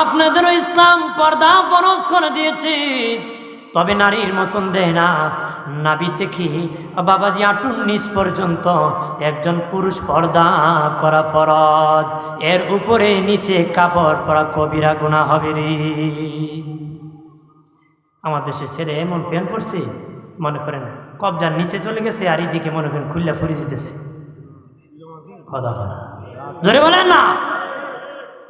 আপনাদেরও ইসলাম পর্দা বরজ করে দিয়েছে। তবে নারীর মতন দেয় না। নাবি থেকে বাবাজি আটুন নিচ পর্যন্ত একজন পুরুষ পর্দা করা ফরজ। এর উপরে নিচে কাপড় পরা কবিরা গুণা হবে রে। আমার দেশে ছেলে এমন প্যান্ট পড়ছে মনে করেন কবজার নিচে চলে গেছে আর এইদিকে মনে করেন খুললে ফুরিয়ে কথা কথা ধরে বলেন না।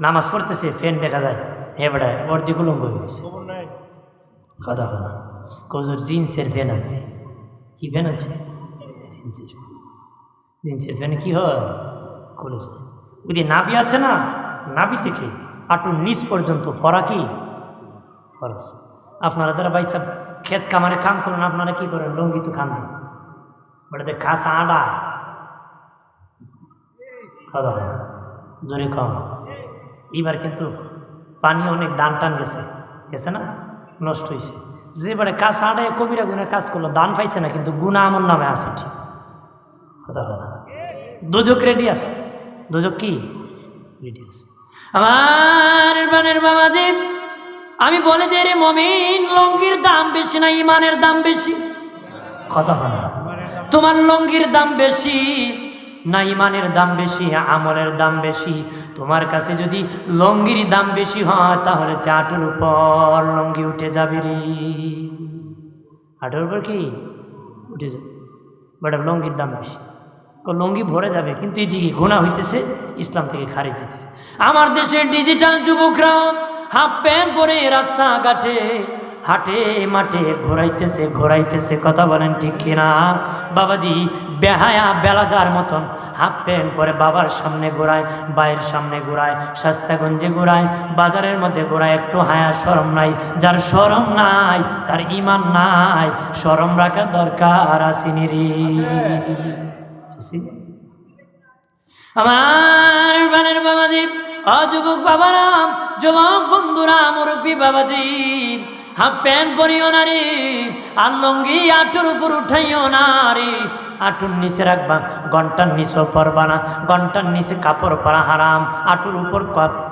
নামাজ পড়তেছে ফ্যান দেখা যায়। হে বেড়ায় বর্দি কুলঙ্গ হয়ে গেছে। কথা কথা কজুর জিন্সের ফ্যান আছে কি ফ্যান আছে জিন্সের জিন্সের ফ্যানে কি হয়? খুলেছে ওই যে নাবি আছে না? নাবি থেকে আটুর নিচ পর্যন্ত ফরা কি? ফরস আপনারা যারা ভাই সব ক্ষেত কামারে কাম করেন আপনারা কি করেন? লঙ্গি তো খান বড়দের খাসা আডা। কথা। জোরে কম এবার কিন্তু পানি অনেক দান টান গেছে গেছে না? নষ্ট হয়েছে যে বারে কাজ আড়ায় কবিরা গুণে কাজ করল, দান পাইছে না, কিন্তু গুণা আমার নামে আছে ঠিক। কথা দুজক রেডি আছে? দুজক কি? রেডি আছে। আমার বানের বাবা দেব আমি বলে দে রে মমিন, লঙ্গির দাম বেশি না, ইমানের দাম বেশি? কথা তোমার লঙ্গির দাম বেশি না ইমানের দাম বেশি আমলের দাম বেশি। তোমার কাছে যদি লঙ্গির দাম বেশি হয়, তাহলে তে আটুর উপর লঙ্গি উঠে যাবে রে। আটুর উপর কি? উঠে যাবে। বাট লঙ্গির দাম বেশি। লঙ্গি ভরে যাবে, কিন্তু এদিকে ঘোনা হইতেছে, ইসলাম থেকে খারিজ হইতেছে। আমার দেশের ডিজিটাল যুবকরা হাফ প্যান্ট পরে রাস্তাঘাটে হাটে, মাঠে ঘোরাইতেছে ঘোরাইতেছে, কথা বলেন ঠিক কিনা? বাবাজি, বেহায়া বেলাজার মতন হাফ প্যান্ট পরে বাবার সামনে ঘোরায় বায়ের সামনে ঘোরায় শাস্তাগঞ্জে ঘোরায়, বাজারের মধ্যে ঘোরায়, একটু হায়া সরম নাই। যার সরম নাই, তার ইমান নাই সরম রাখা দরকার আসিনি রে। আমার বানের বাবাজি অযুবক বাবারা যুবক বন্ধুরা, মুরব্বী বাবাজি। হাফ প্যান্ট পরিও না রে, আর লঙ্গি আটুর উপর উঠাইও না রে। আটুর নিচে রাখবা, ঘণ্টার নিচেও পরবা না, ঘণ্টার নিচে কাপড় পরা হারাম। আটুর উপর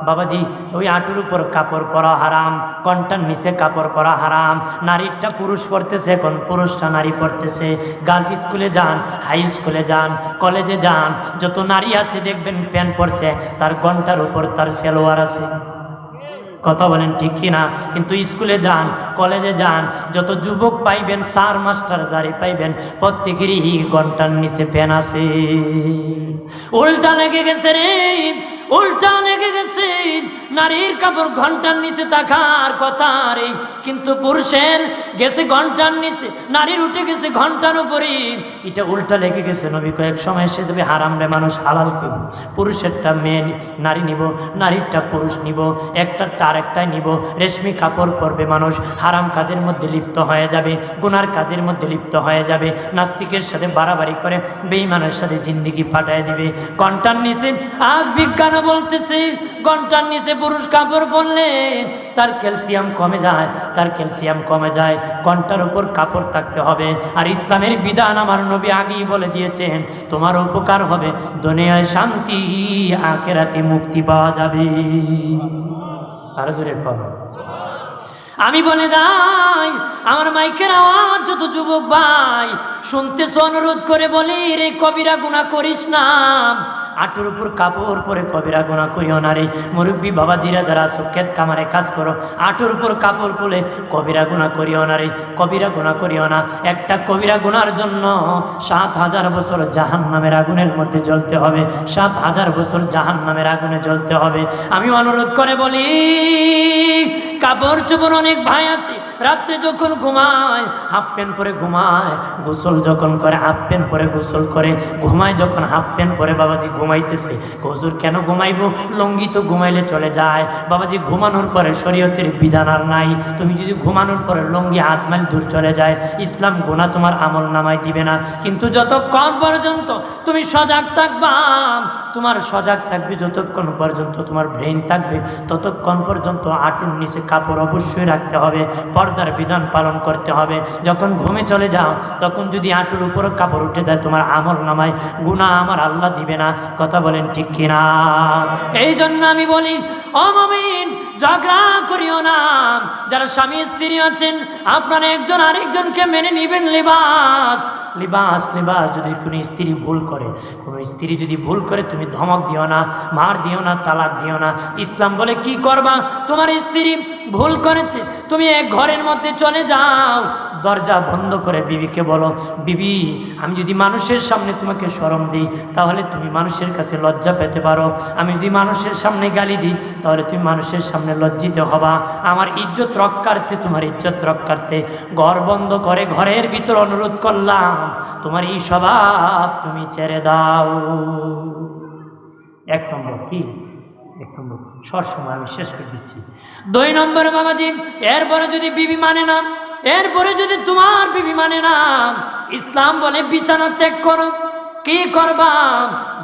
বাবাজি, ওই আটুর উপর কাপড় পরা হারাম, ঘণ্টার নিচে কাপড় পরা হারাম। নারীটা পুরুষ পড়তেছে এখন পুরুষটা নারী পড়তেছে গার্লস স্কুলে যান, হাই স্কুলে যান, কলেজে যান, যত নারী আছে দেখবেন প্যান্ট পরছে, তার ঘণ্টার উপর তার সেলোয়ার আছে। কথা বলেন ঠিক কিনা কিন্তু স্কুলে যান, কলেজে যান, যত যুবক পাইবেন, স্যার, মাস্টার যারি পাইবেন, প্রত্যেকেরই ঘণ্টার নিচে ফ্যান আছে। উল্টা লেগে গেছে রে, উল্টা লেগে নারীর কাপড় ঘণ্টার নিচে থাকার কথা রে। কিন্তু পুরুষের গেছে ঘণ্টার নিচে, নারীর উঠে গেছে ঘণ্টার উপরে। এটা উল্টা লেগে গেছে নবী কয়েক সময় এসে যাবে, হারাম রে মানুষ, হালাল করব পুরুষেরটা মেয়ে নারী নিব, নারীরটা পুরুষ নিব একটা তার একটাই নিব। রেশমি কাপড় পরবে মানুষ, হারাম কাজের মধ্যে লিপ্ত হয়ে যাবে, গুনার কাজের মধ্যে লিপ্ত হয়ে যাবে। নাস্তিকের সাথে বাড়াবাড়ি করে বেইমানের সাথে জিন্দিগি পাঠায় দিবে। ঘণ্টার নিচে, আজ বিজ্ঞান বলতেছে, ঘণ্টার নিচে পুরুষ কাপড় পরলে তার ক্যালসিয়াম কমে যায়, তার ক্যালসিয়াম কমে যায়। ঘণ্টার উপর কাপড় থাকতে হবে। আর ইসলামের বিধান আমার নবী আগেই বলে দিয়েছেন, তোমার উপকার হবে, দুনিয়ায় শান্তি, আখেরাতে মুক্তি পাওয়া যাবে। আরও জোরে খবর আমি বলে দাই, আমার মাইকের আওয়াজ যত যুবক ভাই, শুনতেছ অনুরোধ করে বলি, রে কবিরা গুণা করিস না। আটুর উপর কাপড় পরে কবিরা গোনা করিও না রে। মুরব্বী বাবাজিরা যারা সুক্ষেত কামারে কাজ করো, আটুর উপর কাপড় পরে কবিরা গুণা করিও না রে। কবিরা গোনা করিও না। একটা কবিরা গোনার জন্য সাত হাজার বছর জাহান নামের আগুনের মধ্যে জ্বলতে হবে। সাত হাজার বছর জাহান নামের আগুনে জ্বলতে হবে। আমি অনুরোধ করে বলি, কাপড় চোপড় অনেক ভাই আছে, রাত্রে যখন ঘুমায়, হাফ প্যান্ট পরে ঘুমায়, গোসল যখন করে, হাফ প্যান্ট পরে গোসল করে, ঘুমায় যখন হাফ প্যান্ট পরে বাবাজি ঘুমাইতেছে। হুজুর কেন ঘুমাইবো? লঙ্গি তো ঘুমাইলে চলে যায়। বাবাজি, ঘুমানোর পরে শরীয়তের বিধান আর নাই। তুমি যদি ঘুমানোর পরে লঙ্গি, হাত মাইল দূর চলে যায়, ইসলাম গুণা তোমার আমল নামায় দিবে না। কিন্তু যতক্ষণ পর্যন্ত তুমি সজাগ থাকবা, তোমার সজাগ থাকবে যতক্ষণ পর্যন্ত তোমার ব্রেন থাকবে, ততক্ষণ পর্যন্ত আটুর নিচে কাপড় অবশ্যই রাখতে হবে, পর্দার বিধান পালন করতে হবে। যখন ঘুমে চলে যাও, তখন যদি আঁটুর উপর কাপড় উঠে যায়, তোমার আমল নামায় গুণা আমার আল্লাহ দিবে না। কথা বলেন ঠিক কিনা? এই জন্য আমি বলি অমমিন ঝগড়া করিও না। যারা স্বামী স্ত্রী আছেন, আপনারা একজন আরেকজনকে মেনে নিবেন লিবাস। লিবাস লিবাস, যদি কোনো স্ত্রী ভুল করে, কোনো স্ত্রী যদি ভুল করে, তুমি ধমক দিও না, মার দিও না, তালাক দিও না। ইসলাম বলে, কি করবা? তোমার স্ত্রী ভুল করেছে, তুমি এক ঘরের মধ্যে চলে যাও। দরজা বন্ধ করে বিবিকে বলো, বিবি, আমি যদি মানুষের সামনে তোমাকে শরম দিই, তাহলে তুমি মানুষের কাছে লজ্জা পেতে পারো। আমি যদি মানুষের সামনে গালি দিই, তাহলে তুমি মানুষের সামনে লজ্জিত হবা। আমার ইজ্জত রক্ষার্থে, তোমার ইজ্জত রক্ষার্থে, ঘর বন্ধ করে ঘরের ভিতর অনুরোধ করলাম। তোমার এই স্বভাব তুমি ছেড়ে দাও। এক নম্বর কি? এক নম্বর, সব সময় আমি শেষ করে দিচ্ছি। দুই নম্বর বাবাজি এরপরে যদি বিবি মানে না, এরপরে যদি তোমার বিবি মানে না, ইসলাম বলে বিছানা ত্যাগ করো। কি করবা?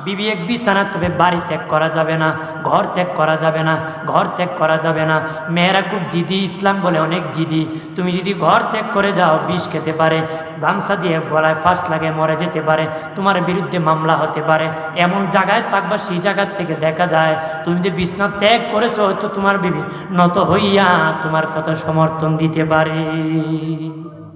বিবি এক বিছানা তবে বাড়ি ত্যাগ করা যাবে না, ঘর ত্যাগ করা যাবে না, ঘর ত্যাগ করা যাবে না। মেয়েরা খুব জিদি, ইসলাম বলে অনেক জিদি। তুমি যদি ঘর ত্যাগ করে যাও, বিষ খেতে পারে, গামছা দিয়ে গলায় ফাঁস লাগে মরে যেতে পারে, তোমার বিরুদ্ধে মামলা হতে পারে। এমন জায়গায় থাকবা, সেই জায়গার থেকে দেখা যায়, তুমি যে বিছনা ত্যাগ করেছ, হয়তো তোমার বিবি নত হইয়া তোমার কথা সমর্থন দিতে পারে।